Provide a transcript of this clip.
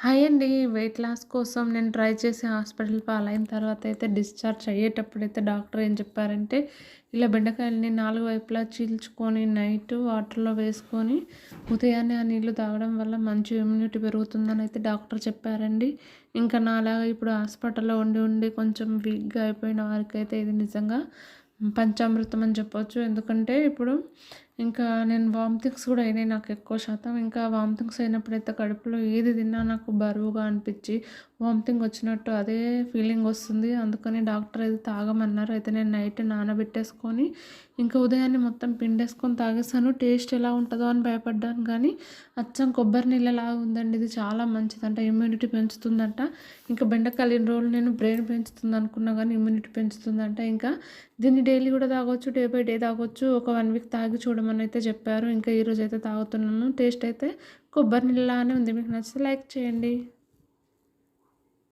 Hi అండి. Weight loss కోసం నేను ట్రై చేసి హాస్పిటల్ పాలైన తర్వాత అయితే డిశ్చార్జ్ అయ్యేటప్పుడైతే డాక్టర్ ఏం చెప్పారంటే, ఇలా బెండకాయలని నాలుగు వైపులా చీల్చుకొని నైట్ వాటర్‌లో వేసుకొని ఉదయాన్నే ఆ నీళ్ళు తాగడం వల్ల మంచి ఇమ్యూనిటీ పెరుగుతుందని అయితే డాక్టర్ చెప్పారండి. ఇంకా నాలాగా ఇప్పుడు హాస్పిటల్‌లో ఉండి ఉండి కొంచెం వీక్‌గా అయిపోయిన వారికైతే ఇది నిజంగా పంచామృతం అని చెప్పొచ్చు. ఎందుకంటే ఇప్పుడు ఇంకా నేను వామిటింగ్స్ కూడా అయినాయి నాకు ఎక్కువ శాతం. ఇంకా వామిటింగ్స్ అయినప్పుడైతే కడుపులో ఏది తిన్నా నాకు బరువుగా అనిపించి వామిటింగ్ వచ్చినట్టు అదే ఫీలింగ్ వస్తుంది. అందుకని డాక్టర్ అయితే తాగమన్నారు. అయితే నేను నైట్ నానబెట్టేసుకొని ఇంకా ఉదయాన్నే మొత్తం పిండేసుకొని తాగేసాను. టేస్ట్ ఎలా ఉంటుందో అని భయపడ్డాను కానీ అచ్చం కొబ్బరి నీళ్ళలాగా ఉందండి. ఇది చాలా మంచిదంట. ఇమ్యూనిటీ పెంచుతుందంట. ఇంకా బెండకాయలు ఇన్ని రోజులు నేను బ్రెయిన్ పెంచుతుంది అనుకున్నా కానీ ఇమ్యూనిటీ పెంచుతుందంట. ఇంకా దీన్ని డైలీ కూడా తాగొచ్చు. డే బై డే తాగొచ్చు. ఒక వన్ వీక్ తాగి చూడమని అయితే చెప్పారు. ఇంకా ఈరోజు అయితే తాగుతున్నాను. టేస్ట్ అయితే కొబ్బరి నీళ్ళలానే ఉంది. మీకు నచ్చితే లైక్ చేయండి.